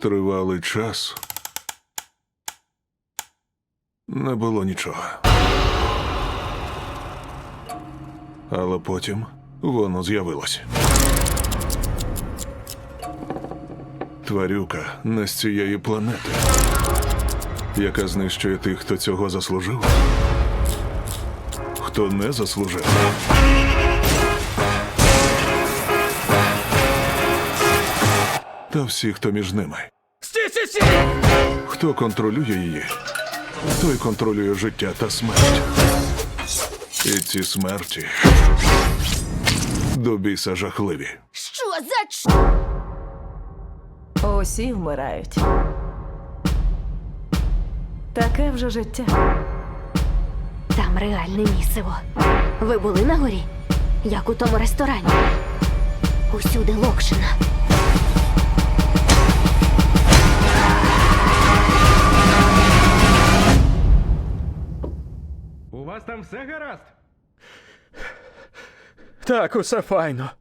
Тривалий час. Не було нічого. Але потім воно з'явилось. Тварюка не з цієї планети, яка знищує тих, хто цього заслужив, хто не заслужив. Та всі, хто між ними. Стій, стій, стій! Хто контролює її, той контролює життя та смерть. І ці смерті до біса жахливі. Що за ч... Усі вмирають. Таке вже життя. Там реальне місиво. Ви були на горі? Як у тому ресторані? Усюди локшина. Вас там все гаразд? Так, усе файно.